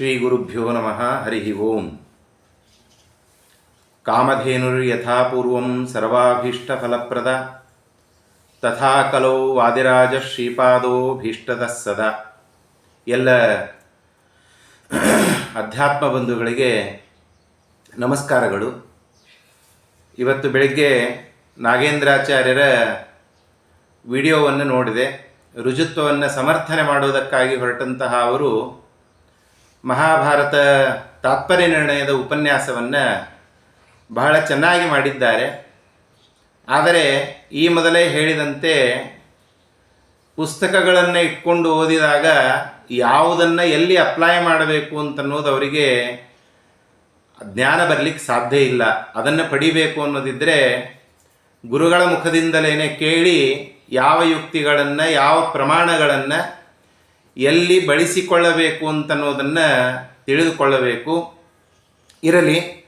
ಶ್ರೀ ಗುರುಭ್ಯೋ ನಮಃ, ಹರಿ ಓಂ. ಕಾಮಧೇನುರ್ಯಥಾಪೂರ್ವಂ ಸರ್ವಾಭೀಷ್ಟಫಲಪ್ರದ, ತಥಾ ಕಲೋ ವಾದಿರಾಜ ಶ್ರೀಪಾದೋ ಭೀಷ್ಟದ ಸದಾ. ಎಲ್ಲ ಅಧ್ಯಾತ್ಮ ಬಂಧುಗಳಿಗೆ ನಮಸ್ಕಾರಗಳು. ಇವತ್ತು ಬೆಳಗ್ಗೆ ನಾಗೇಂದ್ರಾಚಾರ್ಯರ ವಿಡಿಯೋವನ್ನು ನೋಡಿದೆ. ರುಜುತ್ವವನ್ನು ಸಮರ್ಥನೆ ಮಾಡುವುದಕ್ಕಾಗಿ ಹೊರಟಂತಹ ಅವರು ಮಹಾಭಾರತ ತಾತ್ಪರ್ಯ ನಿರ್ಣಯದ ಉಪನ್ಯಾಸವನ್ನು ಬಹಳ ಚೆನ್ನಾಗಿ ಮಾಡಿದ್ದಾರೆ. ಆದರೆ ಈ ಮೊದಲೇ ಹೇಳಿದಂತೆ ಪುಸ್ತಕಗಳನ್ನು ಇಟ್ಕೊಂಡು ಓದಿದಾಗ ಯಾವುದನ್ನು ಎಲ್ಲಿ ಅಪ್ಲೈ ಮಾಡಬೇಕು ಅಂತನ್ನೋದು ಅವರಿಗೆ ಜ್ಞಾನ ಬರಲಿಕ್ಕೆ ಸಾಧ್ಯ ಇಲ್ಲ. ಅದನ್ನು ಪಡಿಬೇಕು ಅನ್ನೋದಿದ್ದರೆ ಗುರುಗಳ ಮುಖದಿಂದಲೇ ಕೇಳಿ ಯಾವ ಯುಕ್ತಿಗಳನ್ನು, ಯಾವ ಪ್ರಮಾಣಗಳನ್ನು ಎಲ್ಲಿ ಬಳಸಿಕೊಳ್ಳಬೇಕು ಅಂತನ್ನೋದನ್ನು ತಿಳಿದುಕೊಳ್ಳಬೇಕು. ಇರಲಿ,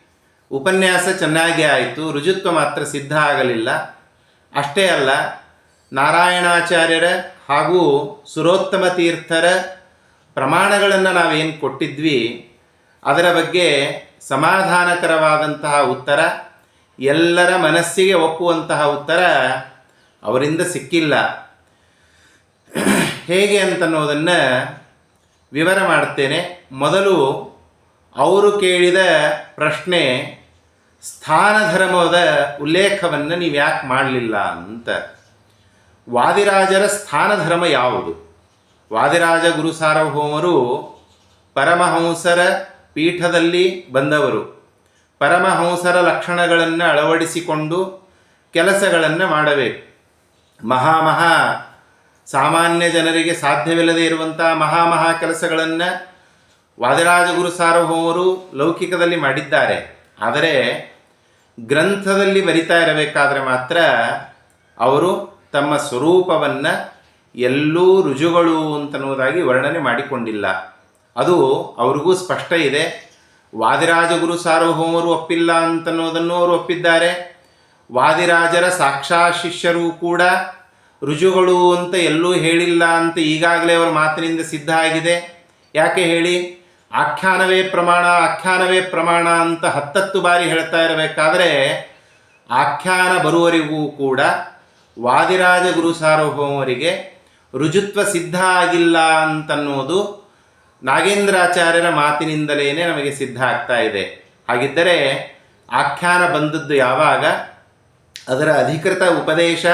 ಉಪನ್ಯಾಸ ಚೆನ್ನಾಗಿ ಆಯಿತು, ರುಜುತ್ವ ಮಾತ್ರ ಸಿದ್ಧ ಆಗಲಿಲ್ಲ. ಅಷ್ಟೇ ಅಲ್ಲ, ನಾರಾಯಣಾಚಾರ್ಯರ ಹಾಗೂ ಸುರೋತ್ತಮ ತೀರ್ಥರ ಪ್ರಮಾಣಗಳನ್ನು ನಾವೇನು ಕೊಟ್ಟಿದ್ವಿ, ಅದರ ಬಗ್ಗೆ ಸಮಾಧಾನಕರವಾದಂತಹ ಉತ್ತರ, ಎಲ್ಲರ ಮನಸ್ಸಿಗೆ ಒಪ್ಪುವಂತಹ ಉತ್ತರ ಅವರಿಂದ ಸಿಕ್ಕಿಲ್ಲ. ಹೇಗೆ ಅಂತನ್ನೋದನ್ನು ವಿವರ ಮಾಡ್ತೇನೆ. ಮೊದಲು ಅವರು ಕೇಳಿದ ಪ್ರಶ್ನೆ, ಸ್ಥಾನ ಧರ್ಮದ ಉಲ್ಲೇಖವನ್ನು ನೀವು ಯಾಕೆ ಮಾಡಲಿಲ್ಲ ಅಂತ. ವಾದಿರಾಜರ ಸ್ಥಾನ ಧರ್ಮ ಯಾವುದು? ವಾದಿರಾಜ ಗುರು ಸಾರ್ವಭೌಮರು ಪರಮಹಂಸರ ಪೀಠದಲ್ಲಿ ಬಂದವರು. ಪರಮಹಂಸರ ಲಕ್ಷಣಗಳನ್ನು ಅಳವಡಿಸಿಕೊಂಡು ಕೆಲಸಗಳನ್ನು ಮಾಡಬೇಕು. ಮಹಾ ಮಹಾ ಸಾಮಾನ್ಯ ಜನರಿಗೆ ಸಾಧ್ಯವಿಲ್ಲದೆ ಇರುವಂಥ ಮಹಾ ಮಹಾ ಕೆಲಸಗಳನ್ನು ವಾದಿರಾಜ ಗುರು ಸಾರ್ವಭೌಮರು ಲೌಕಿಕದಲ್ಲಿ ಮಾಡಿದ್ದಾರೆ. ಆದರೆ ಗ್ರಂಥದಲ್ಲಿ ಬರಿತಾ ಇರಬೇಕಾದ್ರೆ ಮಾತ್ರ ಅವರು ತಮ್ಮ ಸ್ವರೂಪವನ್ನು ಎಲ್ಲೂ ರುಜುಗಳು ಅಂತನ್ನುವುದಾಗಿ ವರ್ಣನೆ ಮಾಡಿಕೊಂಡಿಲ್ಲ. ಅದು ಅವ್ರಿಗೂ ಸ್ಪಷ್ಟ ಇದೆ. ವಾದಿರಾಜ ಗುರು ಸಾರ್ವಭೌಮರು ಒಪ್ಪಿಲ್ಲ ಅಂತನ್ನೋದನ್ನು ಅವರು ಒಪ್ಪಿದ್ದಾರೆ. ವಾದಿರಾಜರ ಸಾಕ್ಷಾ ಶಿಷ್ಯರು ಕೂಡ ರುಜುಗಳು ಅಂತ ಎಲ್ಲೂ ಹೇಳಿಲ್ಲ ಅಂತ ಈಗಾಗಲೇ ಅವರ ಮಾತಿನಿಂದ ಸಿದ್ಧ ಆಗಿದೆ. ಯಾಕೆ ಹೇಳಿ? ಆಖ್ಯಾನವೇ ಪ್ರಮಾಣ ಆಖ್ಯಾನವೇ ಪ್ರಮಾಣ ಅಂತ ಹತ್ತತ್ತು ಬಾರಿ ಹೇಳ್ತಾ ಇರಬೇಕಾದ್ರೆ ಆಖ್ಯಾನ ಬರುವವರಿಗೂ ಕೂಡ ವಾದಿರಾಜ ಗುರು ಸಾರ್ವಭೌಮರಿಗೆ ರುಜುತ್ವ ಸಿದ್ಧ ಆಗಿಲ್ಲ ಅಂತನ್ನೋದು ನಾಗೇಂದ್ರಾಚಾರ್ಯರ ಮಾತಿನಿಂದಲೇ ನಮಗೆ ಸಿದ್ಧ ಆಗ್ತಾ ಇದೆ. ಹಾಗಿದ್ದರೆ ಆಖ್ಯಾನ ಬಂದದ್ದು ಯಾವಾಗ? ಅದರ ಅಧಿಕೃತ ಉಪದೇಶ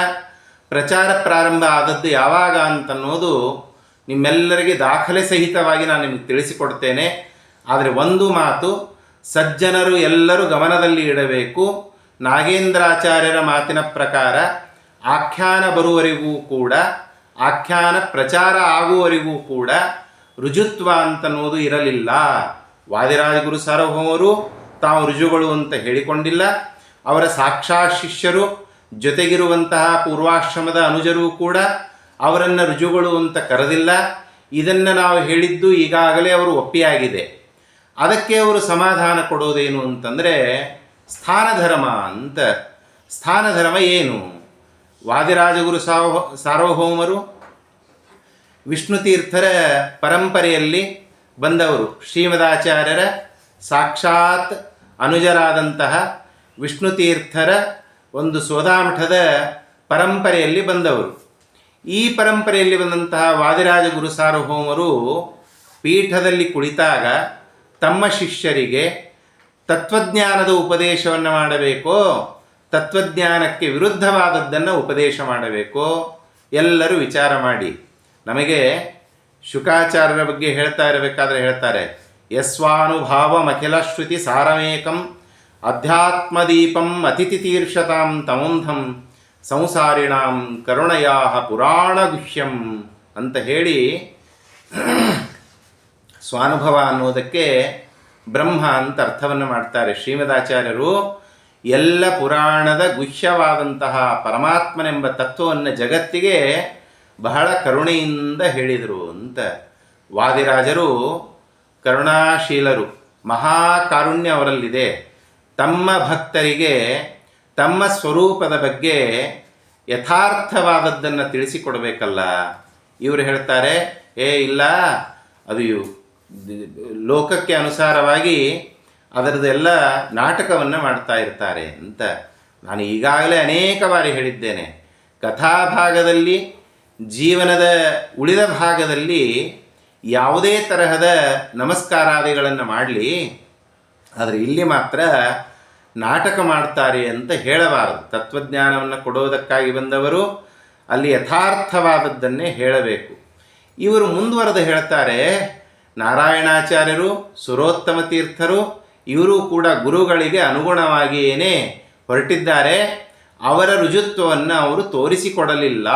ಪ್ರಚಾರ ಪ್ರಾರಂಭ ಆದದ್ದು ಯಾವಾಗ ಅಂತನ್ನೋದು ನಿಮ್ಮೆಲ್ಲರಿಗೆ ದಾಖಲೆ ಸಹಿತವಾಗಿ ನಾನು ನಿಮಗೆ ತಿಳಿಸಿಕೊಡ್ತೇನೆ. ಆದರೆ ಒಂದು ಮಾತು, ಸಜ್ಜನರು ಎಲ್ಲರೂ ಗಮನದಲ್ಲಿ ಇಡಬೇಕು. ನಾಗೇಂದ್ರಾಚಾರ್ಯರ ಮಾತಿನ ಪ್ರಕಾರ ಆಖ್ಯಾನ ಬರುವವರೆಗೂ ಕೂಡ, ಆಖ್ಯಾನ ಪ್ರಚಾರ ಆಗುವವರಿಗೂ ಕೂಡ ರುಜುತ್ವ ಅಂತನ್ನುವುದು ಇರಲಿಲ್ಲ. ವಾದಿರಾಜಗುರು ಸಾರ್ವಭೌಮರು ತಾವು ರುಜುಗಳು ಅಂತ ಹೇಳಿಕೊಂಡಿಲ್ಲ. ಅವರ ಸಾಕ್ಷಾತ್ ಶಿಷ್ಯರು ಜೊತೆಗಿರುವಂತಹ ಪೂರ್ವಾಶ್ರಮದ ಅನುಜರು ಕೂಡ ಅವರನ್ನು ರುಜುಗಳು ಅಂತ ಕರೆದಿಲ್ಲ. ಇದನ್ನು ನಾವು ಹೇಳಿದ್ದು ಈಗಾಗಲೇ ಅವರು ಒಪ್ಪಿಯಾಗಿದೆ. ಅದಕ್ಕೆ ಅವರು ಸಮಾಧಾನ ಕೊಡೋದೇನು ಅಂತಂದರೆ, ಸ್ಥಾನಧರ್ಮ ಅಂತ. ಸ್ಥಾನ ಧರ್ಮ ಏನು? ವಾದಿರಾಜಗುರು ಸಾರ್ವ ಸಾರ್ವಭೌಮರು ವಿಷ್ಣು ತೀರ್ಥರ ಪರಂಪರೆಯಲ್ಲಿ ಬಂದವರು. ಶ್ರೀಮದಾಚಾರ್ಯರ ಸಾಕ್ಷಾತ್ ಅನುಜರಾದಂತಹ ವಿಷ್ಣು ತೀರ್ಥರ ಒಂದು ಸೋದಾಮಠದ ಪರಂಪರೆಯಲ್ಲಿ ಬಂದವರು. ಈ ಪರಂಪರೆಯಲ್ಲಿ ಬಂದಂತಹ ವಾದಿರಾಜ ಗುರು ಸಾರ್ವಭೌಮರು ಪೀಠದಲ್ಲಿ ಕುಳಿತಾಗ ತಮ್ಮ ಶಿಷ್ಯರಿಗೆ ತತ್ವಜ್ಞಾನದ ಉಪದೇಶವನ್ನು ಮಾಡಬೇಕೋ, ತತ್ವಜ್ಞಾನಕ್ಕೆ ವಿರುದ್ಧವಾದದ್ದನ್ನು ಉಪದೇಶ ಮಾಡಬೇಕೋ, ಎಲ್ಲರೂ ವಿಚಾರ ಮಾಡಿ. ನಮಗೆ ಶುಕಾಚಾರ್ಯರ ಬಗ್ಗೆ ಹೇಳ್ತಾ ಇರಬೇಕಾದ್ರೆ ಹೇಳ್ತಾರೆ ಯಸ್ವಾನುಭಾವಮಖಿಲ ಶ್ರುತಿ ಸಾರಮೇಕಂ ಅಧ್ಯಾತ್ಮದೀಪಂ ಅತಿಥಿತೀರ್ಷತಾಂ ತಮೋಂಧಂ ಸಂಸಾರಿಣಾಂ ಕರುಣಯಾ ಪುರಾಣಗುಹ್ಯಂ ಅಂತ ಹೇಳಿ ಸ್ವಾನುಭವ ಅನ್ನೋದಕ್ಕೆ ಬ್ರಹ್ಮ ಅಂತ ಅರ್ಥವನ್ನು ಮಾಡ್ತಾರೆ. ಶ್ರೀಮದಾಚಾರ್ಯರು ಎಲ್ಲ ಪುರಾಣದ ಗುಹ್ಯವಾದಂತಹ ಪರಮಾತ್ಮನೆಂಬ ತತ್ವವನ್ನು ಜಗತ್ತಿಗೆ ಬಹಳ ಕರುಣೆಯಿಂದ ಹೇಳಿದರು ಅಂತ. ವಾದಿರಾಜರು ಕರುಣಾಶೀಲರು ಮಹಾಕಾರುಣ್ಯ ಅವರಲ್ಲಿದೆ. ತಮ್ಮ ಭಕ್ತರಿಗೆ, ತಮ್ಮ ಸ್ವರೂಪದ ಬಗ್ಗೆ ಯಥಾರ್ಥವಾದದ್ದನ್ನು ತಿಳಿಸಿಕೊಡಬೇಕಲ್ಲ. ಇವರು ಹೇಳ್ತಾರೆ, ಏ, ಇಲ್ಲ, ಅದು ಲೋಕಕ್ಕೆ ಅನುಸಾರವಾಗಿ ಅದರದೆಲ್ಲ ನಾಟಕವನ್ನು ಮಾಡ್ತಾ ಇರ್ತಾರೆ ಅಂತ. ನಾನು ಈಗಾಗಲೇ ಅನೇಕ ಬಾರಿ ಹೇಳಿದ್ದೇನೆ. ಕಥಾಭಾಗದಲ್ಲಿ, ಜೀವನದ ಉಳಿದ ಭಾಗದಲ್ಲಿ ಯಾವುದೇ ತರಹದ ನಮಸ್ಕಾರಾದಿಗಳನ್ನು ಮಾಡಲಿ. ಆದರೆ ಇಲ್ಲಿ ಮಾತ್ರ ನಾಟಕ ಮಾಡ್ತಾರೆ ಅಂತ ಹೇಳಬಾರದು. ತತ್ವಜ್ಞಾನವನ್ನು ಕೊಡೋದಕ್ಕಾಗಿ ಬಂದವರು ಅಲ್ಲಿ ಯಥಾರ್ಥವಾದದ್ದನ್ನೇ ಹೇಳಬೇಕು. ಇವರು ಮುಂದುವರೆದು ಹೇಳ್ತಾರೆ, ನಾರಾಯಣಾಚಾರ್ಯರು, ಸುರೋತ್ತಮ ತೀರ್ಥರು, ಇವರು ಕೂಡ ಗುರುಗಳಿಗೆ ಅನುಗುಣವಾಗಿಯೇನೇ ಹೊರಟಿದ್ದಾರೆ. ಅವರ ರುಜುತ್ವವನ್ನು ಅವರು ತೋರಿಸಿಕೊಡಲಿಲ್ಲ.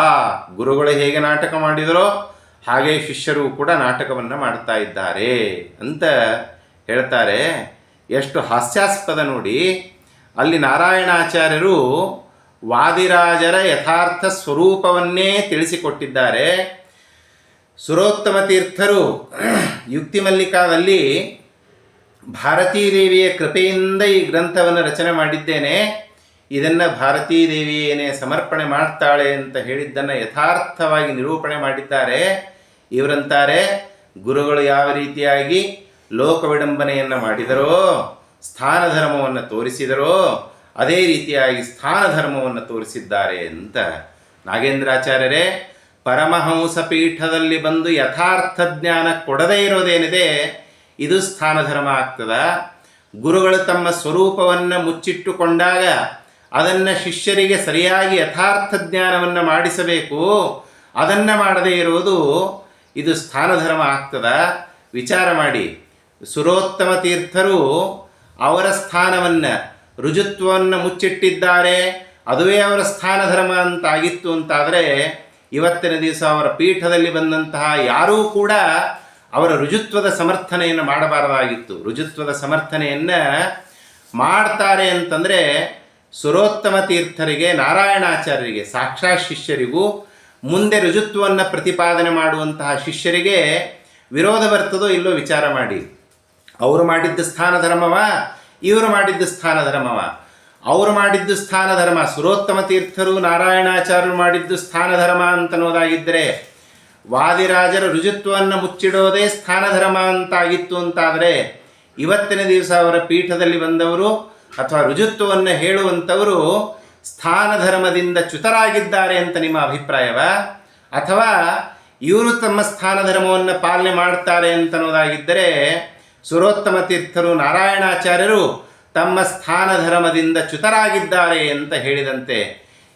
ಗುರುಗಳು ಹೇಗೆ ನಾಟಕ ಮಾಡಿದರೋ ಹಾಗೆ ಶಿಷ್ಯರು ಕೂಡ ನಾಟಕವನ್ನು ಮಾಡ್ತಾ ಇದ್ದಾರೆ ಅಂತ ಹೇಳ್ತಾರೆ. ಎಷ್ಟು ಹಾಸ್ಯಾಸ್ಪದ ನೋಡಿ. ಅಲ್ಲಿ ನಾರಾಯಣಾಚಾರ್ಯರು ವಾದಿರಾಜರ ಯಥಾರ್ಥ ಸ್ವರೂಪವನ್ನೇ ತಿಳಿಸಿಕೊಟ್ಟಿದ್ದಾರೆ. ಸುರೋತ್ತಮ ತೀರ್ಥರು ಯುಕ್ತಿ ಮಲ್ಲಿಕಾದಲ್ಲಿ ಭಾರತೀ ದೇವಿಯ ಕೃಪೆಯಿಂದ ಈ ಗ್ರಂಥವನ್ನು ರಚನೆ ಮಾಡಿದ್ದೇನೆ. ಇದನ್ನು ಭಾರತೀ ದೇವಿಯೇನೇ ಸಮರ್ಪಣೆ ಮಾಡ್ತಾಳೆ ಅಂತ ಹೇಳಿದ್ದನ್ನು ಯಥಾರ್ಥವಾಗಿ ನಿರೂಪಣೆ ಮಾಡಿದ್ದಾರೆ. ಇವರಂತಾರೆ, ಗುರುಗಳು ಯಾವ ರೀತಿಯಾಗಿ ಲೋಕ ವಿಡಂಬನೆಯನ್ನು ಮಾಡಿದರೋ ಸ್ಥಾನ ಧರ್ಮವನ್ನು ತೋರಿಸಿದರೋ, ಅದೇ ರೀತಿಯಾಗಿ ಸ್ಥಾನ ಧರ್ಮವನ್ನು ತೋರಿಸಿದ್ದಾರೆ ಅಂತ ನಾಗೇಂದ್ರಾಚಾರ್ಯರೇ, ಪರಮಹಂಸ ಪೀಠದಲ್ಲಿ ಬಂದು ಯಥಾರ್ಥ ಜ್ಞಾನ ಕೊಡದೇ ಇರೋದೇನಿದೆ? ಇದು ಸ್ಥಾನ ಧರ್ಮ ಆಗ್ತದ? ಗುರುಗಳು ತಮ್ಮ ಸ್ವರೂಪವನ್ನು ಮುಚ್ಚಿಟ್ಟುಕೊಂಡಾಗ ಅದನ್ನು ಶಿಷ್ಯರಿಗೆ ಸರಿಯಾಗಿ ಯಥಾರ್ಥ ಜ್ಞಾನವನ್ನು ಮಾಡಿಸಬೇಕು. ಅದನ್ನು ಮಾಡದೇ ಇರೋದು ಇದು ಸ್ಥಾನಧರ್ಮ ಆಗ್ತದ? ವಿಚಾರ ಮಾಡಿ. ಸುರೋತ್ತಮ ತೀರ್ಥರು ಅವರ ಸ್ಥಾನವನ್ನು, ರುಜುತ್ವವನ್ನು ಮುಚ್ಚಿಟ್ಟಿದ್ದಾರೆ. ಅದುವೇ ಅವರ ಸ್ಥಾನ ಧರ್ಮ ಅಂತಾಗಿತ್ತು ಅಂತಾದರೆ, ಇವತ್ತಿನ ದಿವಸ ಅವರ ಪೀಠದಲ್ಲಿ ಬಂದಂತಹ ಯಾರೂ ಕೂಡ ಅವರ ರುಜುತ್ವದ ಸಮರ್ಥನೆಯನ್ನು ಮಾಡಬಾರದಾಗಿತ್ತು. ರುಜುತ್ವದ ಸಮರ್ಥನೆಯನ್ನು ಮಾಡ್ತಾರೆ ಅಂತಂದರೆ, ಸುರೋತ್ತಮ ತೀರ್ಥರಿಗೆ, ನಾರಾಯಣಾಚಾರ್ಯರಿಗೆ, ಸಾಕ್ಷಾತ್ ಶಿಷ್ಯರಿಗೂ, ಮುಂದೆ ರುಜುತ್ವವನ್ನು ಪ್ರತಿಪಾದನೆ ಮಾಡುವಂತಹ ಶಿಷ್ಯರಿಗೆ ವಿರೋಧ ಬರ್ತದೋ ಇಲ್ಲೋ ವಿಚಾರ ಮಾಡಿ. ಅವರು ಮಾಡಿದ್ದು ಸ್ಥಾನ ಧರ್ಮವ? ಇವರು ಮಾಡಿದ್ದು ಸ್ಥಾನ ಧರ್ಮವ? ಅವರು ಮಾಡಿದ್ದು ಸ್ಥಾನ ಧರ್ಮ. ಸುರೋತ್ತಮ ತೀರ್ಥರು ನಾರಾಯಣಾಚಾರ್ಯರು ಮಾಡಿದ್ದು ಸ್ಥಾನ ಧರ್ಮ ಅಂತನ್ನೋದಾಗಿದ್ದರೆ ವಾದಿರಾಜರ ರುಜುತ್ವವನ್ನು ಮುಚ್ಚಿಡೋದೇ ಸ್ಥಾನ ಧರ್ಮ ಅಂತಾಗಿತ್ತು ಅಂತಾದರೆ, ಇವತ್ತಿನ ದಿವಸ ಅವರ ಪೀಠದಲ್ಲಿ ಬಂದವರು ಅಥವಾ ರುಜುತ್ವವನ್ನು ಹೇಳುವಂಥವರು ಸ್ಥಾನ ಧರ್ಮದಿಂದ ಚ್ಯುತರಾಗಿದ್ದಾರೆ ಅಂತ ನಿಮ್ಮ ಅಭಿಪ್ರಾಯವ? ಅಥವಾ ಇವರು ತಮ್ಮ ಸ್ಥಾನ ಧರ್ಮವನ್ನು ಪಾಲನೆ ಮಾಡ್ತಾರೆ ಅಂತನ್ನೋದಾಗಿದ್ದರೆ ಸುರೋತ್ತಮ ತೀರ್ಥರು ನಾರಾಯಣಾಚಾರ್ಯರು ತಮ್ಮ ಸ್ಥಾನ ಧರ್ಮದಿಂದ ಚ್ಯುತರಾಗಿದ್ದಾರೆ ಅಂತ ಹೇಳಿದಂತೆ,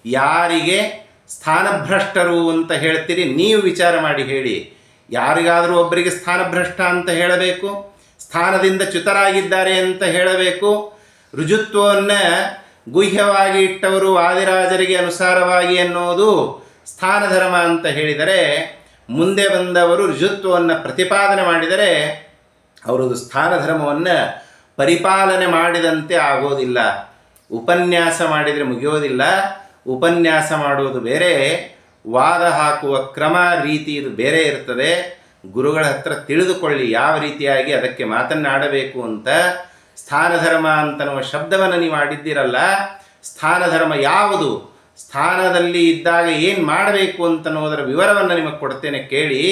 ಯಾರಿಗೆ ಸ್ಥಾನಭ್ರಷ್ಟರು ಅಂತ ಹೇಳ್ತೀರಿ? ನೀವು ವಿಚಾರ ಮಾಡಿ ಹೇಳಿ. ಯಾರಿಗಾದರೂ ಒಬ್ಬರಿಗೆ ಸ್ಥಾನಭ್ರಷ್ಟ ಅಂತ ಹೇಳಬೇಕು? ಸ್ಥಾನದಿಂದ ಚ್ಯುತರಾಗಿದ್ದಾರೆ ಅಂತ ಹೇಳಬೇಕು? ರುಜುತ್ವವನ್ನು ಗುಹ್ಯವಾಗಿ ಇಟ್ಟವರು ವಾದಿರಾಜರಿಗೆ ಅನುಸಾರವಾಗಿ ಅನ್ನೋದು ಸ್ಥಾನಧರ್ಮ ಅಂತ ಹೇಳಿದರೆ, ಮುಂದೆ ಬಂದವರು ರುಜುತ್ವವನ್ನು ಪ್ರತಿಪಾದನೆ ಮಾಡಿದರೆ ಅವರದು ಸ್ಥಾನ ಧರ್ಮವನ್ನು ಪರಿಪಾಲನೆ ಮಾಡಿದಂತೆ ಆಗೋದಿಲ್ಲ. ಉಪನ್ಯಾಸ ಮಾಡಿದರೆ ಮುಗಿಯೋದಿಲ್ಲ. ಉಪನ್ಯಾಸ ಮಾಡುವುದು ಬೇರೆ. ವಾದ ಹಾಕುವ ಕ್ರಮ, ರೀತಿ ಇದು ಬೇರೆ ಇರ್ತದೆ. ಗುರುಗಳ ಹತ್ರ ತಿಳಿದುಕೊಳ್ಳಿ ಯಾವ ರೀತಿಯಾಗಿ ಅದಕ್ಕೆ ಮಾತನ್ನಾಡಬೇಕು ಅಂತ. ಸ್ಥಾನಧರ್ಮ ಅಂತನ್ನುವ ಶಬ್ದವನ್ನು ನೀವು ಆಡಿದ್ದೀರಲ್ಲ, ಸ್ಥಾನಧರ್ಮ ಯಾವುದು? ಸ್ಥಾನದಲ್ಲಿ ಇದ್ದಾಗ ಏನು ಮಾಡಬೇಕು ಅಂತನ್ನುವುದರ ವಿವರವನ್ನು ನಿಮಗೆ ಕೊಡ್ತೇನೆ ಕೇಳಿ.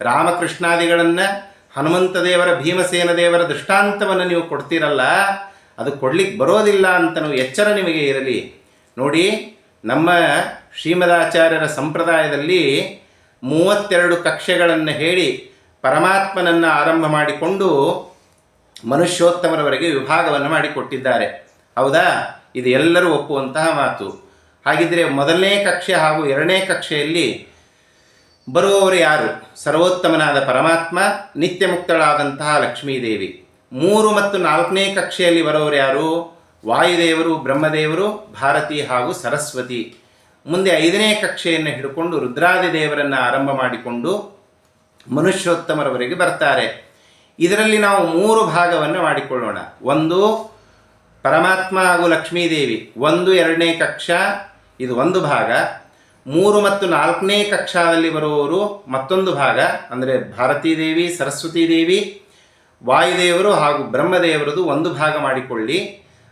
ರಾಮಕೃಷ್ಣಾದಿಗಳನ್ನು ಹನುಮಂತ ದೇವರ ಭೀಮಸೇನ ದೇವರ ದೃಷ್ಟಾಂತವನ್ನು ನೀವು ಕೊಡ್ತೀರಲ್ಲ, ಅದು ಕೊಡ್ಲಿಕ್ಕೆ ಬರೋದಿಲ್ಲ ಅಂತನೂ ಎಚ್ಚರ ನಿಮಗೆ ಇರಲಿ. ನೋಡಿ, ನಮ್ಮ ಶ್ರೀಮದಾಚಾರ್ಯರ ಸಂಪ್ರದಾಯದಲ್ಲಿ ಮೂವತ್ತೆರಡು ಕಕ್ಷೆಗಳನ್ನು ಹೇಳಿ ಪರಮಾತ್ಮನನ್ನು ಆರಂಭ ಮಾಡಿಕೊಂಡು ಮನುಷ್ಯೋತ್ತಮರವರೆಗೆ ವಿಭಾಗವನ್ನು ಮಾಡಿಕೊಟ್ಟಿದ್ದಾರೆ. ಹೌದಾ? ಇದು ಎಲ್ಲರೂ ಒಪ್ಪುವಂತಹ ಮಾತು. ಹಾಗಿದ್ರೆ ಮೊದಲನೇ ಕಕ್ಷೆ ಹಾಗೂ ಎರಡನೇ ಕಕ್ಷೆಯಲ್ಲಿ ಬರುವವರು ಯಾರು? ಸರ್ವೋತ್ತಮನಾದ ಪರಮಾತ್ಮ ನಿತ್ಯ ಮುಕ್ತಳಾದಂತಹ ಲಕ್ಷ್ಮೀದೇವಿ. ಮೂರು ಮತ್ತು ನಾಲ್ಕನೇ ಕಕ್ಷೆಯಲ್ಲಿ ಬರೋರು ಯಾರು? ವಾಯುದೇವರು, ಬ್ರಹ್ಮದೇವರು, ಭಾರತಿ ಹಾಗೂ ಸರಸ್ವತಿ. ಮುಂದೆ ಐದನೇ ಕಕ್ಷೆಯನ್ನು ಹಿಡ್ಕೊಂಡು ರುದ್ರಾದಿ ದೇವರನ್ನು ಆರಂಭ ಮಾಡಿಕೊಂಡು ಮನುಷ್ಯೋತ್ತಮರವರೆಗೆ ಬರ್ತಾರೆ. ಇದರಲ್ಲಿ ನಾವು ಮೂರು ಭಾಗವನ್ನು ಮಾಡಿಕೊಳ್ಳೋಣ. ಒಂದು, ಪರಮಾತ್ಮ ಹಾಗೂ ಲಕ್ಷ್ಮೀದೇವಿ. ಒಂದು ಎರಡನೇ ಕಕ್ಷ, ಇದು ಒಂದು ಭಾಗ. ಮೂರು ಮತ್ತು ನಾಲ್ಕನೇ ಕಕ್ಷಾದಲ್ಲಿ ಬರುವವರು ಮತ್ತೊಂದು ಭಾಗ, ಅಂದರೆ ಭಾರತೀ ದೇವಿ, ಸರಸ್ವತೀ ದೇವಿ, ವಾಯುದೇವರು ಹಾಗೂ ಬ್ರಹ್ಮದೇವರದು ಒಂದು ಭಾಗ ಮಾಡಿಕೊಳ್ಳಿ.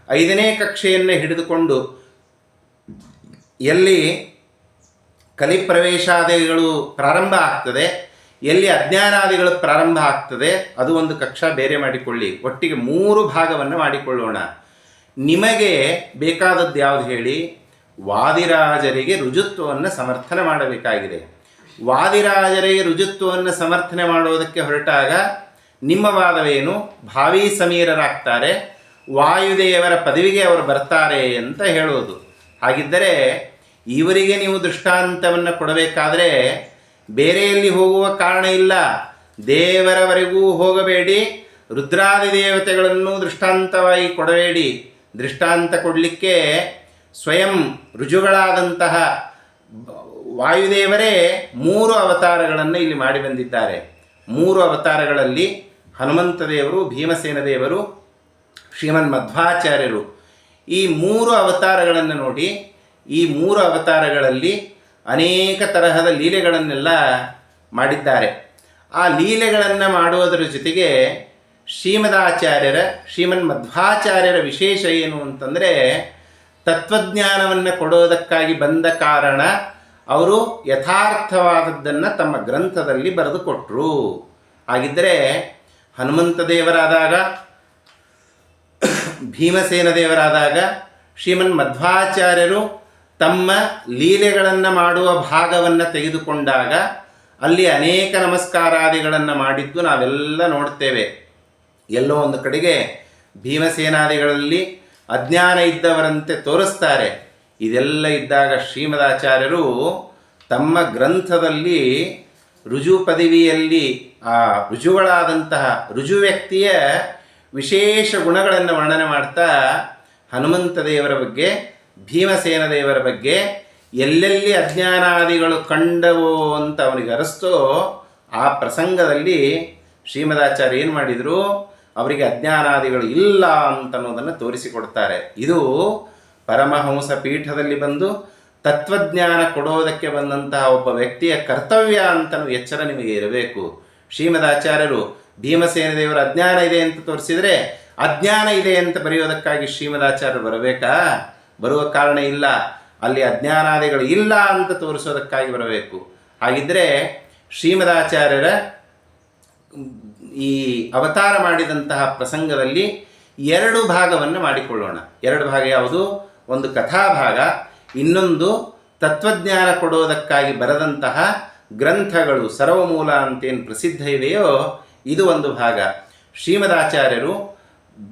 ಐದನೇ ಕಕ್ಷೆಯನ್ನು ಹಿಡಿದುಕೊಂಡು ಎಲ್ಲಿ ಕಲಿಪ್ರವೇಶಾದಿಗಳು ಪ್ರಾರಂಭ ಆಗ್ತದೆ, ಎಲ್ಲಿ ಅಜ್ಞಾನಾದಿಗಳು ಪ್ರಾರಂಭ ಆಗ್ತದೆ, ಅದು ಒಂದು ಕಕ್ಷಾ ಬೇರೆ ಮಾಡಿಕೊಳ್ಳಿ. ಒಟ್ಟಿಗೆ ಮೂರು ಭಾಗವನ್ನು ಮಾಡಿಕೊಳ್ಳೋಣ. ನಿಮಗೆ ಬೇಕಾದದ್ದು ಯಾವುದು ಹೇಳಿ? ವಾದಿರಾಜರಿಗೆ ರುಜುತ್ವವನ್ನು ಸಮರ್ಥನೆ ಮಾಡಬೇಕಾಗಿದೆ. ವಾದಿರಾಜರಿಗೆ ರುಜುತ್ವವನ್ನು ಸಮರ್ಥನೆ ಮಾಡುವುದಕ್ಕೆ ಹೊರಟಾಗ ನಿಮ್ಮ ವಾದವೇನು ಭಾವಿ ಸಮೀರರಾಗ್ತಾರೆ. ವಾಯುದೇವರ ಪದವಿಗೆ ಅವರು ಬರ್ತಾರೆ ಅಂತ ಹೇಳುವುದು. ಹಾಗಿದ್ದರೆ ಇವರಿಗೆ ನೀವು ದೃಷ್ಟಾಂತವನ್ನು ಕೊಡಬೇಕಾದರೆ ಬೇರೆಯಲ್ಲಿ ಹೋಗುವ ಕಾರಣ ಇಲ್ಲ. ದೇವರವರೆಗೂ ಹೋಗಬೇಡಿ. ರುದ್ರಾದಿ ದೇವತೆಗಳನ್ನು ದೃಷ್ಟಾಂತವಾಗಿ ಕೊಡಬೇಡಿ. ದೃಷ್ಟಾಂತ ಕೊಡಲಿಕ್ಕೆ ಸ್ವಯಂ ರುಜುಗಳಾದಂತಹ ವಾಯುದೇವರೇ ಮೂರು ಅವತಾರಗಳನ್ನು ಇಲ್ಲಿ ಮಾಡಿ ಬಂದಿದ್ದಾರೆ. ಮೂರು ಅವತಾರಗಳಲ್ಲಿ ಹನುಮಂತ ದೇವರು, ಭೀಮಸೇನ ದೇವರು, ಶ್ರೀಮನ್ ಮಧ್ವಾಚಾರ್ಯರು. ಈ ಮೂರು ಅವತಾರಗಳನ್ನು ನೋಡಿ, ಈ ಮೂರು ಅವತಾರಗಳಲ್ಲಿ ಅನೇಕ ತರಹದ ಲೀಲೆಗಳನ್ನೆಲ್ಲ ಮಾಡಿದ್ದಾರೆ. ಆ ಲೀಲೆಗಳನ್ನು ಮಾಡುವುದರ ಜೊತೆಗೆ ಶ್ರೀಮದಾಚಾರ್ಯರ, ಶ್ರೀಮನ್ ಮಧ್ವಾಚಾರ್ಯರ ವಿಶೇಷ ಏನು ಅಂತಂದರೆ ತತ್ವಜ್ಞಾನವನ್ನು ಕೊಡೋದಕ್ಕಾಗಿ ಬಂದ ಕಾರಣ ಅವರು ಯಥಾರ್ಥವಾದದ್ದನ್ನು ತಮ್ಮ ಗ್ರಂಥದಲ್ಲಿ ಬರೆದುಕೊಟ್ರು ಹಾಗಿದ್ದರೆ ಹನುಮಂತ ದೇವರಾದಾಗ, ಭೀಮಸೇನ ದೇವರಾದಾಗ, ಶ್ರೀಮನ್ ಮಧ್ವಾಚಾರ್ಯರು ತಮ್ಮ ಲೀಲೆಗಳನ್ನು ಮಾಡುವ ಭಾಗವನ್ನು ತೆಗೆದುಕೊಂಡಾಗ ಅಲ್ಲಿ ಅನೇಕ ನಮಸ್ಕಾರಾದಿಗಳನ್ನು ಮಾಡಿದ್ದು ನಾವೆಲ್ಲ ನೋಡ್ತೇವೆ. ಎಲ್ಲೋ ಒಂದು ಕಡೆಗೆ ಭೀಮಸೇನಾದಿಗಳಲ್ಲಿ ಅಜ್ಞಾನ ಇದ್ದವರಂತೆ ತೋರಿಸ್ತಾರೆ. ಇದೆಲ್ಲ ಇದ್ದಾಗ ಶ್ರೀಮದಾಚಾರ್ಯರು ತಮ್ಮ ಗ್ರಂಥದಲ್ಲಿ ರುಜು ಪದವಿಯಲ್ಲಿ, ಆ ರುಜುಗಳಾದಂತಹ ರುಜು ವ್ಯಕ್ತಿಯ ವಿಶೇಷ ಗುಣಗಳನ್ನು ವರ್ಣನೆ ಮಾಡ್ತಾ, ಹನುಮಂತ ದೇವರ ಬಗ್ಗೆ, ಭೀಮಸೇನ ದೇವರ ಬಗ್ಗೆ ಎಲ್ಲೆಲ್ಲಿ ಅಜ್ಞಾನಾದಿಗಳು ಕಂಡವೋ ಅಂತ ಅವನಿಗೆ ಅರಸ್ತೋ, ಆ ಪ್ರಸಂಗದಲ್ಲಿ ಶ್ರೀಮದಾಚಾರ್ಯ ಏನು ಮಾಡಿದರು? ಅವರಿಗೆ ಅಜ್ಞಾನಾದಿಗಳು ಇಲ್ಲ ಅಂತನ್ನೋದನ್ನು ತೋರಿಸಿಕೊಡ್ತಾರೆ ಇದು ಪರಮಹಂಸ ಪೀಠದಲ್ಲಿ ಬಂದು ತತ್ವಜ್ಞಾನ ಕೊಡೋದಕ್ಕೆ ಬಂದಂತಹ ಒಬ್ಬ ವ್ಯಕ್ತಿಯ ಕರ್ತವ್ಯ ಅಂತನೂ ಎಚ್ಚರ ನಿಮಗೆ ಇರಬೇಕು. ಶ್ರೀಮದಾಚಾರ್ಯರು, ಭೀಮಸೇನ ದೇವರ ಅಜ್ಞಾನ ಇದೆ ಅಂತ ತೋರಿಸಿದರೆ ಅಜ್ಞಾನ ಇದೆ ಅಂತ ಬರೆಯೋದಕ್ಕಾಗಿ ಶ್ರೀಮದಾಚಾರ್ಯರು ಬರಬೇಕಾ? ಬರುವ ಕಾರಣ ಇಲ್ಲ. ಅಲ್ಲಿ ಅಜ್ಞಾನಾದಿಗಳು ಇಲ್ಲ ಅಂತ ತೋರಿಸೋದಕ್ಕಾಗಿ ಬರಬೇಕು. ಹಾಗಿದ್ದರೆ ಶ್ರೀಮದಾಚಾರ್ಯರ ಈ ಅವತಾರ ಮಾಡಿದಂತಹ ಪ್ರಸಂಗದಲ್ಲಿ ಎರಡು ಭಾಗವನ್ನು ಮಾಡಿಕೊಳ್ಳೋಣ. ಎರಡು ಭಾಗ ಯಾವುದು? ಒಂದು ಕಥಾಭಾಗ, ಇನ್ನೊಂದು ತತ್ವಜ್ಞಾನ ಕೊಡೋದಕ್ಕಾಗಿ ಬರೆದಂತಹ ಗ್ರಂಥಗಳು. ಸರ್ವಮೂಲ ಅಂತೇನು ಪ್ರಸಿದ್ಧ ಇವೆಯೋ ಇದು ಒಂದು ಭಾಗ. ಶ್ರೀಮದಾಚಾರ್ಯರು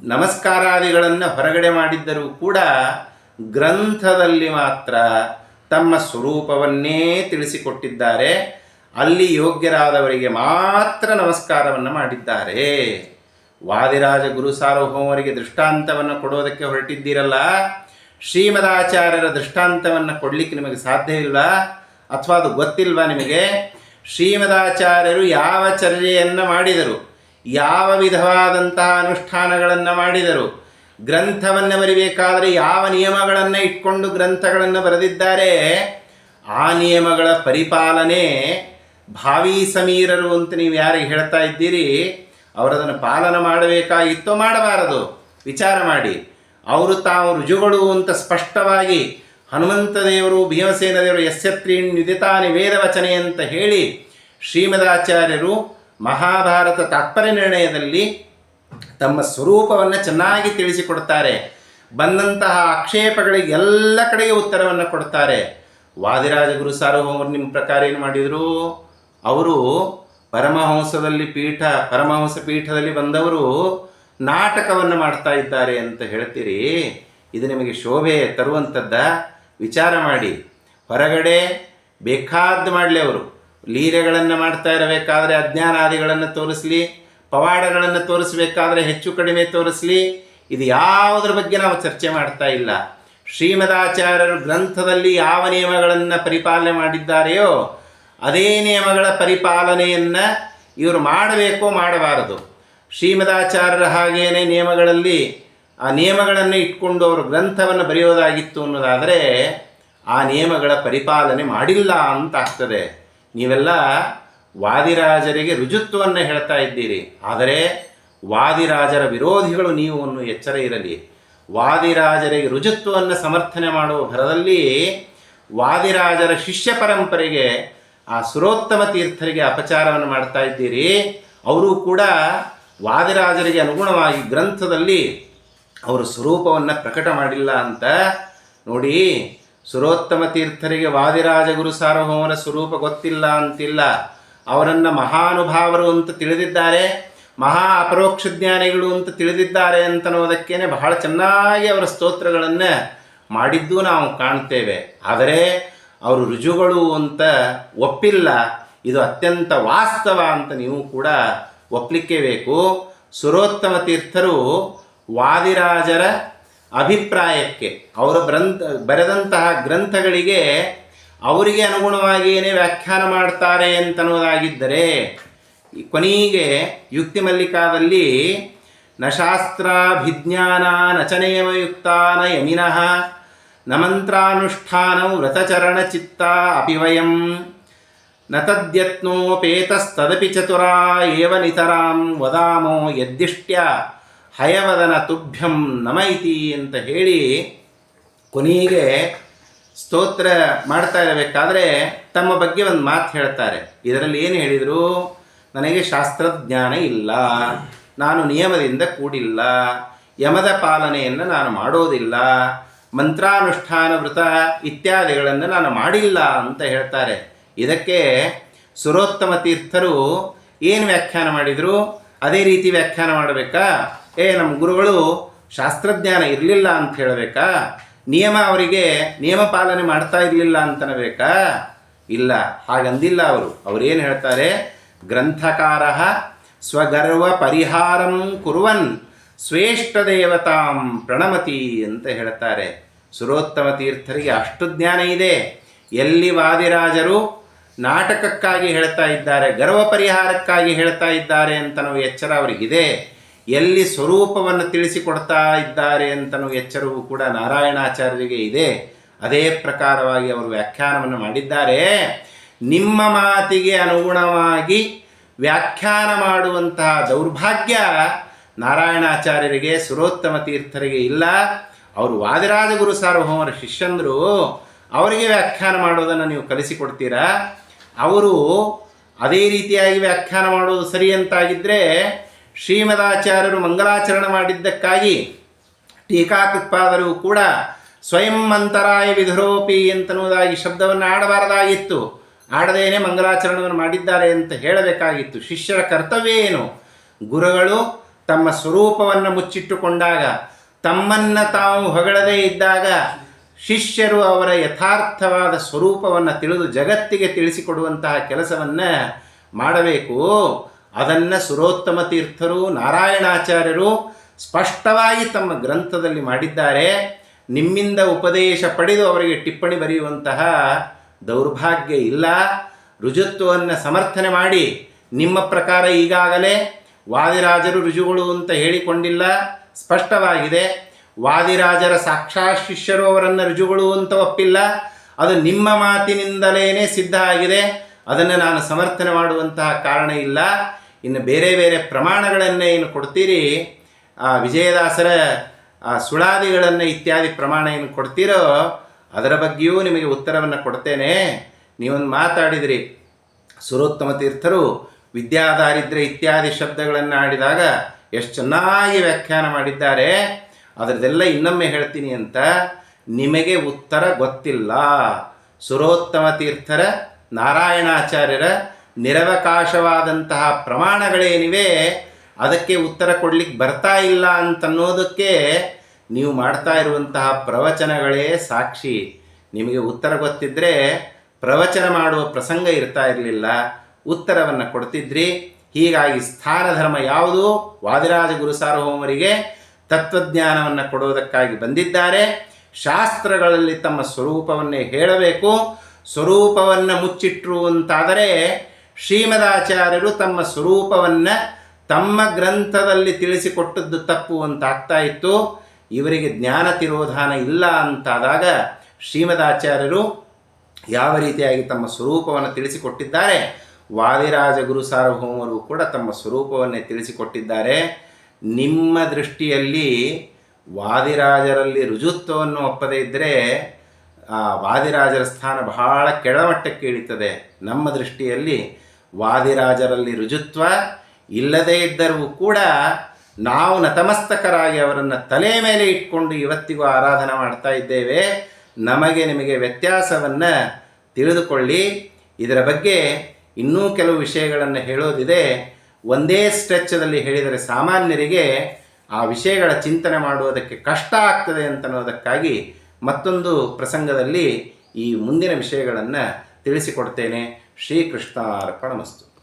ನಮಸ್ಕಾರಾದಿಗಳನ್ನು ಹೊರಗಡೆ ಮಾಡಿದ್ದರೂ ಕೂಡ ಗ್ರಂಥದಲ್ಲಿ ಮಾತ್ರ ತಮ್ಮ ಸ್ವರೂಪವನ್ನೇ ತಿಳಿಸಿಕೊಟ್ಟಿದ್ದಾರೆ. ಅಲ್ಲಿ ಯೋಗ್ಯರಾದವರಿಗೆ ಮಾತ್ರ ನಮಸ್ಕಾರವನ್ನು ಮಾಡಿದ್ದಾರೆ. ವಾದಿರಾಜ ಗುರು ಸಾರ್ವಭೌಮರಿಗೆ ದೃಷ್ಟಾಂತವನ್ನು ಕೊಡೋದಕ್ಕೆ ಹೊರಟಿದ್ದೀರಲ್ಲ? ಶ್ರೀಮದಾಚಾರ್ಯರ ದೃಷ್ಟಾಂತವನ್ನು ಕೊಡಲಿಕ್ಕೆ ನಿಮಗೆ ಸಾಧ್ಯವಿಲ್ಲ ಅಥವಾ ಅದು ಗೊತ್ತಿಲ್ವಾ ನಿಮಗೆ? ಶ್ರೀಮದಾಚಾರ್ಯರು ಯಾವ ಚರ್ಯೆಯನ್ನು ಮಾಡಿದರು? ಯಾವ ವಿಧವಾದಂತಹ ಅನುಷ್ಠಾನಗಳನ್ನು ಮಾಡಿದರು? ಗ್ರಂಥವನ್ನು ಬರಿಬೇಕಾದರೆ ಯಾವ ನಿಯಮಗಳನ್ನು ಇಟ್ಕೊಂಡು ಗ್ರಂಥಗಳನ್ನು ಬರೆದಿದ್ದಾರೆ? ಆ ನಿಯಮಗಳ ಪರಿಪಾಲನೆ ಭಾವಿ ಸಮೀರರು ಅಂತ ನೀವು ಯಾರಿಗೆ ಹೇಳ್ತಾ ಇದ್ದೀರಿ, ಅವರದನ್ನು ಪಾಲನ ಮಾಡಬೇಕಾಗಿತ್ತೋ ಮಾಡಬಾರದು. ವಿಚಾರ ಮಾಡಿ. ಅವರು ತಾವು ರುಜುಗಳು ಅಂತ ಸ್ಪಷ್ಟವಾಗಿ ಹನುಮಂತ ದೇವರು, ಭೀಮಸೇನ ದೇವರು ಯಸ್ಯತ್ರೀಣ್ ನಿಧಿತಾನಿ ವೇದವಚನೆ ಅಂತ ಹೇಳಿ ಶ್ರೀಮದಾಚಾರ್ಯರು ಮಹಾಭಾರತ ತಾತ್ಪರ್ಯ ನಿರ್ಣಯದಲ್ಲಿ ತಮ್ಮ ಸ್ವರೂಪವನ್ನು ಚೆನ್ನಾಗಿ ತಿಳಿಸಿಕೊಡ್ತಾರೆ. ಬಂದಂತಹ ಆಕ್ಷೇಪಗಳಿಗೆ ಎಲ್ಲ ಕಡೆಗೆ ಉತ್ತರವನ್ನು ಕೊಡ್ತಾರೆ. ವಾದಿರಾಜ ಗುರು ಸಾರ್ವಭೌಮರು ನಿಮ್ಮ ಪ್ರಕಾರ ಏನು ಮಾಡಿದರು? ಅವರು ಪರಮಹಂಸದಲ್ಲಿ ಪೀಠ, ಪರಮಹಂಸ ಪೀಠದಲ್ಲಿ ಬಂದವರು ನಾಟಕವನ್ನು ಮಾಡ್ತಾ ಇದ್ದಾರೆ ಅಂತ ಹೇಳ್ತೀರಿ. ಇದು ನಿಮಗೆ ಶೋಭೆ ತರುವಂಥದ್ದ ವಿಚಾರ ಮಾಡಿ. ಹೊರಗಡೆ ಬೇಕಾದ್ದು ಮಾಡಲಿ ಅವರು. ಲೀಲೆಗಳನ್ನು ಮಾಡ್ತಾ ಇರಬೇಕಾದ್ರೆ ಅಜ್ಞಾನಾದಿಗಳನ್ನು ತೋರಿಸಲಿ, ಪವಾಡಗಳನ್ನು ತೋರಿಸಬೇಕಾದ್ರೆ ಹೆಚ್ಚು ಕಡಿಮೆ ತೋರಿಸಲಿ. ಇದು ಯಾವುದ್ರ ಬಗ್ಗೆ ನಾವು ಚರ್ಚೆ ಮಾಡ್ತಾ ಇಲ್ಲ. ಶ್ರೀಮದಾಚಾರ್ಯರು ಗ್ರಂಥದಲ್ಲಿ ಯಾವ ನಿಯಮಗಳನ್ನು ಪರಿಪಾಲನೆ ಮಾಡಿದ್ದಾರೆಯೋ ಅದೇ ನಿಯಮಗಳ ಪರಿಪಾಲನೆಯನ್ನು ಇವರು ಮಾಡಬೇಕೋ ಮಾಡಬಾರದು. ಶ್ರೀಮದಾಚಾರ್ಯರ ಹಾಗೇನೆ ನಿಯಮಗಳಲ್ಲಿ ಆ ನಿಯಮಗಳನ್ನು ಇಟ್ಕೊಂಡು ಅವರು ಗ್ರಂಥವನ್ನು ಬರೆಯೋದಾಗಿತ್ತು ಅನ್ನೋದಾದರೆ ಆ ನಿಯಮಗಳ ಪರಿಪಾಲನೆ ಮಾಡಿಲ್ಲ ಅಂತ ಆಗ್ತದೆ ನೀವೆಲ್ಲ ವಾದಿರಾಜರಿಗೆ ರುಜುತ್ವವನ್ನು ಹೇಳ್ತಾ ಇದ್ದೀರಿ. ಆದರೆ ವಾದಿರಾಜರ ವಿರೋಧಿಗಳು ನೀವು ಅನ್ನೋ ಎಚ್ಚರ ಇರಲಿ. ವಾದಿರಾಜರಿಗೆ ರುಜುತ್ವವನ್ನು ಸಮರ್ಥನೆ ಮಾಡುವ ಭರದಲ್ಲಿ ವಾದಿರಾಜರ ಶಿಷ್ಯ ಪರಂಪರೆಗೆ ಆ ಸುರೋತ್ತಮ ತೀರ್ಥರಿಗೆ ಅಪಚಾರವನ್ನು ಮಾಡ್ತಾ ಇದ್ದೀರಿ. ಅವರು ಕೂಡ ವಾದಿರಾಜರಿಗೆ ಅನುಗುಣವಾಗಿ ಗ್ರಂಥದಲ್ಲಿ ಅವರು ಸ್ವರೂಪವನ್ನು ಪ್ರಕಟ ಮಾಡಿಲ್ಲ ಅಂತ ನೋಡಿ, ಸುರೋತ್ತಮ ತೀರ್ಥರಿಗೆ ವಾದಿರಾಜ ಗುರು ಸಾರ್ವಭೌಮನ ಸ್ವರೂಪ ಗೊತ್ತಿಲ್ಲ ಅಂತಿಲ್ಲ. ಅವರನ್ನು ಮಹಾನುಭಾವರು ಅಂತ ತಿಳಿದಿದ್ದಾರೆ, ಮಹಾ ಅಪರೋಕ್ಷ ಜ್ಞಾನಿಗಳು ಅಂತ ತಿಳಿದಿದ್ದಾರೆ ಅಂತನ್ನೋದಕ್ಕೇನೆ ಬಹಳ ಚೆನ್ನಾಗಿ ಅವರ ಸ್ತೋತ್ರಗಳನ್ನು ಮಾಡಿದ್ದು ನಾವು ಕಾಣ್ತೇವೆ. ಆದರೆ ಅವರು ರುಜುಗಳು ಅಂತ ಒಪ್ಪಿಲ್ಲ. ಇದು ಅತ್ಯಂತ ವಾಸ್ತವ ಅಂತ ನೀವು ಕೂಡ ಒಪ್ಪಲಿಕ್ಕೆ ಬೇಕು. ಸುರೋತ್ತಮ ತೀರ್ಥರು ವಾದಿರಾಜರ ಅಭಿಪ್ರಾಯಕ್ಕೆ. ಅವರು ಗ್ರಂಥ, ಬರೆದಂತಹ ಗ್ರಂಥಗಳಿಗೆ ಅವರಿಗೆ ಅನುಗುಣವಾಗಿಯೇ ವ್ಯಾಖ್ಯಾನ ಮಾಡ್ತಾರೆ ಅಂತನ್ನೋದಾಗಿದ್ದರೆ ಕೊನೆಗೆ ಯುಕ್ತಿ ಮಲ್ಲಿಕಾದಲ್ಲಿ ನ ಶಾಸ್ತ್ರಾಭಿಜ್ಞಾನ ನಚನೇಮಯುಕ್ತಾನ ಯಮಿನಃ ನ ವ್ರತಚರಣಚಿತ್ತ ವ್ರತಚರಣ ಚಿತ್ತ ಅಪಿ ವಯಂ. ನ ತದ್ಯತ್ನೋಪೇತಸ್ತದಪಿ ಚತುರಾ ಏವ ನಿತರಾಂ ವದಾಮೋ ಯದ್ದಿಷ್ಟ್ಯ ಹಯವದನ ತುಭ್ಯಂ ನಮ ಇತಿ ಅಂತ ಹೇಳಿ ಕೊನೆಗೆ ಸ್ತೋತ್ರ ಮಾಡ್ತಾ ಇರಬೇಕಾದ್ರೆ ತಮ್ಮ ಬಗ್ಗೆ ಒಂದು ಮಾತು ಹೇಳ್ತಾರೆ. ಇದರಲ್ಲಿ ಏನು ಹೇಳಿದರು? ನನಗೆ ಶಾಸ್ತ್ರಜ್ಞಾನ ಇಲ್ಲ, ನಾನು ನಿಯಮದಿಂದ ಕೂಡಿಲ್ಲ, ಯಮದ ಪಾಲನೆಯನ್ನು ನಾನು ಮಾಡೋದಿಲ್ಲ ಮಂತ್ರಾನುಷ್ಠಾನ ವೃತ ಇತ್ಯಾದಿಗಳನ್ನು ನಾನು ಮಾಡಿಲ್ಲ ಅಂತ ಹೇಳ್ತಾರೆ. ಇದಕ್ಕೆ ಸುರೋತ್ತಮ ತೀರ್ಥರು ಏನು ವ್ಯಾಖ್ಯಾನ ಮಾಡಿದರು? ಅದೇ ರೀತಿ ವ್ಯಾಖ್ಯಾನ ಮಾಡಬೇಕಾ? ಏ ನಮ್ಮ ಗುರುಗಳು ಶಾಸ್ತ್ರಜ್ಞಾನ ಇರಲಿಲ್ಲ ಅಂತ ಹೇಳಬೇಕಾ? ನಿಯಮ ಅವರಿಗೆ ನಿಯಮ ಪಾಲನೆ ಮಾಡ್ತಾ ಇರಲಿಲ್ಲ ಅಂತನಬೇಕಾ? ಇಲ್ಲ, ಹಾಗಂದಿಲ್ಲ ಅವರು. ಅವರೇನು ಹೇಳ್ತಾರೆ? ಗ್ರಂಥಕಾರ ಸ್ವಗರ್ವ ಪರಿಹಾರಂ ಕುರುವನ್ ಶ್ರೇಷ್ಠ ದೇವತಾಂ ಪ್ರಣಮತಿ ಅಂತ ಹೇಳ್ತಾರೆ. ಸುರೋತ್ತಮ ತೀರ್ಥರಿಗೆ ಅಷ್ಟು ಜ್ಞಾನ ಇದೆ. ಎಲ್ಲಿ ವಾದಿರಾಜರು ನಾಟಕಕ್ಕಾಗಿ ಹೇಳ್ತಾ ಇದ್ದಾರೆ, ಗರ್ವ ಪರಿಹಾರಕ್ಕಾಗಿ ಹೇಳ್ತಾ ಇದ್ದಾರೆ ಅಂತನೂ ಎಚ್ಚರ ಅವರಿಗಿದೆ. ಎಲ್ಲಿ ಸ್ವರೂಪವನ್ನು ತಿಳಿಸಿಕೊಡ್ತಾ ಇದ್ದಾರೆ ಅಂತನೂ ಎಚ್ಚರವೂ ಕೂಡ ನಾರಾಯಣಾಚಾರ್ಯರಿಗೆ ಇದೆ. ಅದೇ ಪ್ರಕಾರವಾಗಿ ಅವರು ವ್ಯಾಖ್ಯಾನವನ್ನು ಮಾಡಿದ್ದಾರೆ. ನಿಮ್ಮ ಮಾತಿಗೆ ಅನುಗುಣವಾಗಿ ವ್ಯಾಖ್ಯಾನ ಮಾಡುವಂತಹ ದೌರ್ಭಾಗ್ಯ ನಾರಾಯಣಾಚಾರ್ಯರಿಗೆ, ಸುರೋತ್ತಮ ತೀರ್ಥರಿಗೆ ಇಲ್ಲ. ಅವರು ವಾದಿರಾಜ ಗುರು ಸಾರ್ವಭೌಮರ ಶಿಷ್ಯಂದರು, ಅವರಿಗೆ ವ್ಯಾಖ್ಯಾನ ಮಾಡೋದನ್ನು ನೀವು ಕಲಿಸಿಕೊಡ್ತೀರಾ? ಅವರು ಅದೇ ರೀತಿಯಾಗಿ ವ್ಯಾಖ್ಯಾನ ಮಾಡೋದು ಸರಿ ಅಂತಾಗಿದ್ದರೆ ಶ್ರೀಮದಾಚಾರ್ಯರು ಮಂಗಲಾಚರಣೆ ಮಾಡಿದ್ದಕ್ಕಾಗಿ ಟೀಕಾಕೃತ್ಪಾದರು ಕೂಡ ಸ್ವಯಂ ಅಂತರಾಯ ವಿಧರೋಪಿ ಅಂತನ್ನುವುದಾಗಿ ಶಬ್ದವನ್ನು ಆಡಬಾರದಾಗಿತ್ತು. ಆಡದೇನೆ ಮಂಗಲಾಚರಣವನ್ನು ಮಾಡಿದ್ದಾರೆ ಅಂತ ಹೇಳಬೇಕಾಗಿತ್ತು. ಶಿಷ್ಯರ ಕರ್ತವ್ಯ ಏನು? ಗುರುಗಳು ತಮ್ಮ ಸ್ವರೂಪವನ್ನು ಮುಚ್ಚಿಟ್ಟುಕೊಂಡಾಗ ತಮ್ಮನ್ನು ತಾವು ಹೊಗಳದೇ ಇದ್ದಾಗ ಶಿಷ್ಯರು ಅವರ ಯಥಾರ್ಥವಾದ ಸ್ವರೂಪವನ್ನು ತಿಳಿದು ಜಗತ್ತಿಗೆ ತಿಳಿಸಿಕೊಡುವಂತಹ ಕೆಲಸವನ್ನು ಮಾಡಬೇಕು. ಅದನ್ನು ಸುರೋತ್ತಮ ತೀರ್ಥರು, ನಾರಾಯಣಾಚಾರ್ಯರು ಸ್ಪಷ್ಟವಾಗಿ ತಮ್ಮ ಗ್ರಂಥದಲ್ಲಿ ಮಾಡಿದ್ದಾರೆ. ನಿಮ್ಮಿಂದ ಉಪದೇಶ ಪಡೆದು ಅವರಿಗೆ ಟಿಪ್ಪಣಿ ಬರೆಯುವಂತಹ ದೌರ್ಭಾಗ್ಯ ಇಲ್ಲ. ರುಜುತ್ವವನ್ನು ಸಮರ್ಥನೆ ಮಾಡಿ ನಿಮ್ಮ ಪ್ರಕಾರ ಈಗಾಗಲೇ ವಾದಿರಾಜರು ರುಜುಗಳು ಅಂತ ಹೇಳಿಕೊಂಡಿಲ್ಲ. ಸ್ಪಷ್ಟವಾಗಿದೆ. ವಾದಿರಾಜರ ಸಾಕ್ಷಾತ್ ಶಿಷ್ಯರು ಅವರನ್ನು ರುಜುಗಳು ಅಂತ ಒಪ್ಪಿಲ್ಲ. ಅದು ನಿಮ್ಮ ಮಾತಿನಿಂದಲೇ ಸಿದ್ಧ ಆಗಿದೆ. ಅದನ್ನು ನಾನು ಸಮರ್ಥನೆ ಮಾಡುವಂತಹ ಕಾರಣ ಇಲ್ಲ. ಇನ್ನು ಬೇರೆ ಬೇರೆ ಪ್ರಮಾಣಗಳನ್ನೇ ಏನು ಕೊಡ್ತೀರಿ? ಆ ವಿಜಯದಾಸರ ಸುಳಾದಿಗಳನ್ನು ಇತ್ಯಾದಿ ಪ್ರಮಾಣ ಏನು ಕೊಡ್ತೀರೋ, ಅದರ ಬಗ್ಗೆಯೂ ನಿಮಗೆ ಉತ್ತರವನ್ನು ಕೊಡ್ತೇನೆ. ನೀವೊಂದು ಮಾತಾಡಿದಿರಿ. ಸುರೋತ್ತಮ ತೀರ್ಥರು ವಿದ್ಯಾದಾರಿದ್ರೆ ಇತ್ಯಾದಿ ಶಬ್ದಗಳನ್ನು ಆಡಿದಾಗ ಎಷ್ಟು ಚೆನ್ನಾಗಿ ವ್ಯಾಖ್ಯಾನ ಮಾಡಿದ್ದಾರೆ. ಅದರದೆಲ್ಲ ಇನ್ನೊಮ್ಮೆ ಹೇಳ್ತೀನಿ ಅಂತ ನಿಮಗೆ ಉತ್ತರ ಗೊತ್ತಿಲ್ಲ. ಸುರೋತ್ತಮ ತೀರ್ಥರ, ನಾರಾಯಣಾಚಾರ್ಯರ ನಿರವಕಾಶವಾದಂತಹ ಪ್ರಮಾಣಗಳೇನಿವೆ, ಅದಕ್ಕೆ ಉತ್ತರ ಕೊಡ್ಲಿಕ್ಕೆ ಬರ್ತಾ ಇಲ್ಲ ಅಂತನ್ನೋದಕ್ಕೆ ನೀವು ಮಾಡ್ತಾ ಇರುವಂತಹ ಪ್ರವಚನಗಳೇ ಸಾಕ್ಷಿ. ನಿಮಗೆ ಉತ್ತರ ಗೊತ್ತಿದ್ದರೆ ಪ್ರವಚನ ಮಾಡುವ ಪ್ರಸಂಗ ಇರ್ತಾ ಇರಲಿಲ್ಲ. ಉತ್ತರವನ್ನು ಕೊಡ್ತಿದ್ರಿ. ಹೀಗಾಗಿ ಸ್ಥಾನ ಧರ್ಮ ಯಾವುದು? ವಾದಿರಾಜ ಗುರು ಸಾರ್ವಭೌಮರಿಗೆ ತತ್ವಜ್ಞಾನವನ್ನು ಕೊಡುವುದಕ್ಕಾಗಿ ಬಂದಿದ್ದಾರೆ. ಶಾಸ್ತ್ರಗಳಲ್ಲಿ ತಮ್ಮ ಸ್ವರೂಪವನ್ನೇ ಹೇಳಬೇಕು. ಸ್ವರೂಪವನ್ನು ಮುಚ್ಚಿಟ್ರು ಅಂತಾದರೆ ಶ್ರೀಮದಾಚಾರ್ಯರು ತಮ್ಮ ಸ್ವರೂಪವನ್ನು ತಮ್ಮ ಗ್ರಂಥದಲ್ಲಿ ತಿಳಿಸಿಕೊಟ್ಟದ್ದು ತಪ್ಪು ಅಂತ ಆಗ್ತಾ ಇತ್ತು. ಇವರಿಗೆ ಜ್ಞಾನ ತಿರೋಧಾನ ಇಲ್ಲ ಅಂತಾದಾಗ ಶ್ರೀಮದಾಚಾರ್ಯರು ಯಾವ ರೀತಿಯಾಗಿ ತಮ್ಮ ಸ್ವರೂಪವನ್ನು ತಿಳಿಸಿಕೊಟ್ಟಿದ್ದಾರೆ? ವಾದಿರಾಜ ಗುರು ಸಾರ್ವಭೌಮರು ಕೂಡ ತಮ್ಮ ಸ್ವರೂಪವನ್ನೇ ತಿಳಿಸಿಕೊಟ್ಟಿದ್ದಾರೆ. ನಿಮ್ಮ ದೃಷ್ಟಿಯಲ್ಲಿ ವಾದಿರಾಜರಲ್ಲಿ ರುಜುತ್ವವನ್ನು ಒಪ್ಪದೇ ಇದ್ದರೆ ಆ ವಾದಿರಾಜರ ಸ್ಥಾನ ಬಹಳ ಕೆಳಮಟ್ಟಕ್ಕೆ ಇಳಿತದೆ. ನಮ್ಮ ದೃಷ್ಟಿಯಲ್ಲಿ ವಾದಿರಾಜರಲ್ಲಿ ರುಜುತ್ವ ಇಲ್ಲದೇ ಇದ್ದರೂ ಕೂಡ ನಾವು ನತಮಸ್ತಕರಾಗಿ ಅವರನ್ನು ತಲೆ ಮೇಲೆ ಇಟ್ಕೊಂಡು ಇವತ್ತಿಗೂ ಆರಾಧನೆ ಮಾಡ್ತಾ ಇದ್ದೇವೆ. ನಮಗೆ ನಿಮಗೆ ವ್ಯತ್ಯಾಸವನ್ನು ತಿಳಿದುಕೊಳ್ಳಿ. ಇದರ ಬಗ್ಗೆ ಇನ್ನೂ ಕೆಲವು ವಿಷಯಗಳನ್ನು ಹೇಳೋದಿದೆ. ಒಂದೇ ಸ್ಟ್ರೆಚ್ಚದಲ್ಲಿ ಹೇಳಿದರೆ ಸಾಮಾನ್ಯರಿಗೆ ಆ ವಿಷಯಗಳ ಚಿಂತನೆ ಮಾಡುವುದಕ್ಕೆ ಕಷ್ಟ ಆಗ್ತದೆ ಅಂತನ್ನೋದಕ್ಕಾಗಿ ಮತ್ತೊಂದು ಪ್ರಸಂಗದಲ್ಲಿ ಈ ಮುಂದಿನ ವಿಷಯಗಳನ್ನು ತಿಳಿಸಿಕೊಡ್ತೇನೆ. ಶ್ರೀಕೃಷ್ಣಾರ್ಪಣಮಸ್ತು.